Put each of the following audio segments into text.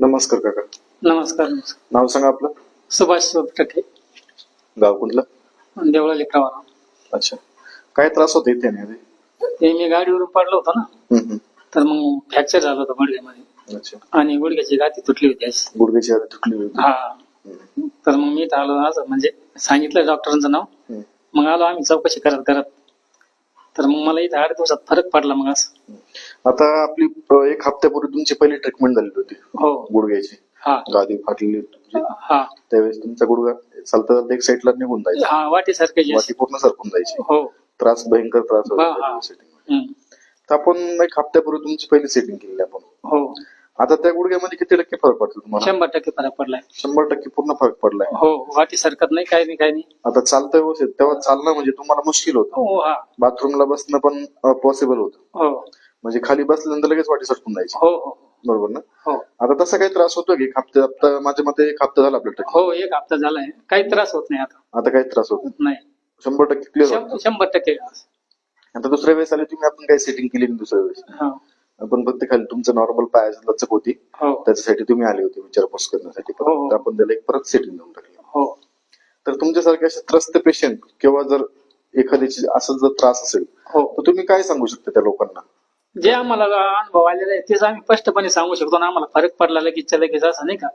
नमस्कार काका. नमस्कार नमस्कार. नाव सांगा आपलं. सुभाष टक्के गाव कुठलं? देवळा लेकरावा अच्छा. काय त्रास होते त्याने आधी? ते मी गाडीवरून पडलो होतो ना. हम्म, हम्म. तर मग फ्रॅक्चर झालं होतं गुडघ्यामध्ये अच्छा. आणि गुडघ्याची गाठी तुटली होती अशी. गुडघ्याची आधी तुटली होती. हा. हम्म, तर मग मी इथं आलो असं म्हणजे सांगितलं डॉक्टरांचं नाव. हम्म. मग आलो आम्ही चौकशी करत करत. तर मग मला इथं आठ दिवसात फरक पडला मग असं. आता आपली अ, एक हप्त्यापूर्वी तुमची पहिली ट्रीटमेंट झालेली होती. हो. गुडघ्याची. हा. गादी फाटलेली होती तुमची. हा. त्यावेळेस तुमचा गुडघा चालता चालता एक साईडला निघून जायचा. हा वाटीसारखे जे वाटी पूर्ण सरकून जायची. हो. त्रास भयंकर त्रास हा, हा. होता setting. हम्म. तर आपण एक हप्त्यापूर्वी तुमची पहिली सेटिंग केली आपण. हो. आता त्या गुडघ्यामध्ये किती टक्के फरक पडतो तुम्हाला? शंभर टक्के फरक पडलाय. शंभर टक्के पूर्ण फरक पडलाय. हो वाटी सरकत नाही काही नाही काही नाही. आता चालतं व्यवस्थित. तेव्हा चालणं म्हणजे तुम्हाला मुश्किल होतं. हो हा. बाथरूमला बसणं पण पॉसिबल होतं. हो. म्हणजे खाली बसल्यानंतर लगेच वाटी सरकून जायची. हो हो. बरोबर ना? हो. आता तसा काही त्रास होतो की हप्ते हप्ता माझ्या मते एक हप्ता झाला आपल्या हो एक हप्ता झालाय. काही त्रास होत नाही आता. आता काही त्रास होत नाही. शंभर टक्के क्लिअर शंभर टक्के. आता दुसऱ्या वेळेस आले तुम्ही आपण काही सेटिंग केली दुसऱ्या वेळेस. आपण फक्त खाली तुमचं नॉर्मल पायाची लचक होती. हो. त्याच्यासाठी तुम्ही आले होते विचारपूस करण्यासाठी. हो, हो. तर आपण त्याला एक परत सेटिंग देऊन टाकली. हो. तर तुमच्यासारखे असे त्रस्त पेशंट किंवा जर एखाद्याची असं जर त्रास असेल हो. तर तुम्ही काय सांगू शकता त्या लोकांना? जे आम्हाला अनुभव आलेला आहे तेच आम्ही स्पष्टपणे सांगू शकतो ना आम्हाला फरक पडला लगेच लगेच असं नाही का?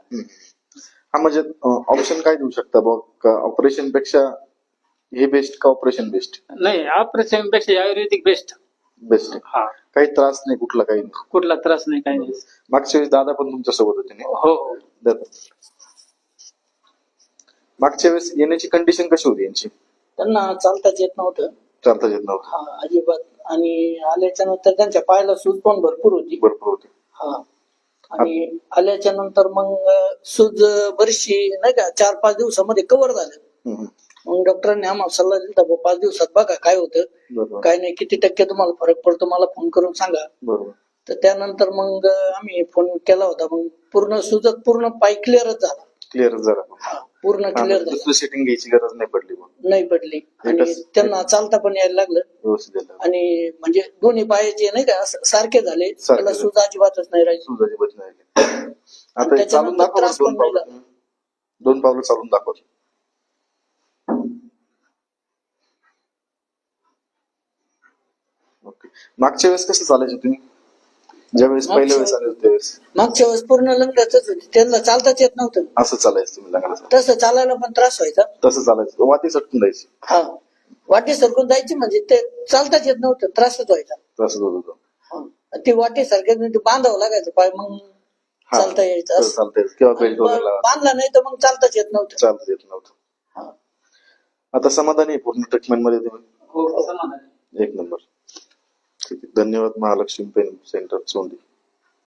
हा म्हणजे ऑप्शन काय देऊ शकता बघ ऑपरेशनपेक्षा हे बेस्ट का ऑपरेशन बेस्ट नाही ऑपरेशनपेक्षा आयुर्वेदिक बेस्ट बेस्ट हा. काही त्रास नाही कुठला काही नाही. कुठला त्रास नाही काही नाही. मागच्या वेळेस दादा पण तुमच्यासोबत होते नाही? हो. हो दादा. मागच्या वेळेस येण्याची कंडिशन कशी होती यांची? त्यांना चालताच येत नव्हतं. चालता येत नव्हतं. हा अजिबात. आणि आल्याच्यानंतर त्यांच्या पायाला सूज पण भरपूर होती. भरपूर होते. हा. आणि आल्याच्यानंतर मग सूज बरीचशी नाही का चार पाच दिवसामध्ये कव्हर झालं. मग डॉक्टरांनी आम्हाला सल्ला दिला पाच दिवसात बघा काय होतं. काय नाही किती टक्के तुम्हाला फरक पडतो मला फोन करून सांगा. तर त्यानंतर मग आम्ही फोन केला होता मग पूर्ण सुजत पूर्ण पाय क्लिअरच झाला. क्लिअर हा, पूर्ण क्लिअर झाला. सेटिंग घ्यायची गरज नाही पडली नाही पडली. आणि त्यांना चालता पण यायला लागलं. झालं. आणि म्हणजे दोन्ही पायाचे नाही का सारखे झाले त्याला झाले. सूज अजिबातच नाही राहिली. आता दोन पावलं. दोन पावलं चालून दाखव. मागच्या वेळेस कसं चालायचे तुम्ही? ज्यावेळेस मागच्या पहिल्या वेळेस आले होते त्यावेळेस. मागच्या वेळेस पूर्ण लंगडतच होती. त्यांना चालताच येत नव्हतं. असं चालायचं तुम्ही लग्नाचं. तसं चालायला पण त्रास व्हायचा. तसं चालायचं. वाती सटकून जायची हा. वाटी सरकून जायची म्हणजे ते चालताच येत नव्हतं. त्रासच व्हायचा. तसंच होत होतं. हा. ती वाटी सारख्या म्हणजे बांधावं लागायचं. पाय मग हा, चालता यायचं. तसं असं. चालता यायचं. किंवा आणि बेल्ट वगैरे लावा. बांधला नाही तर मग चालताच येत नव्हतं. चालता येत नव्हतं. हा. आता समाधानी आहे पूर्ण ट्रीटमेंटमध्ये तुम्ही? हो समाधान एक नंबर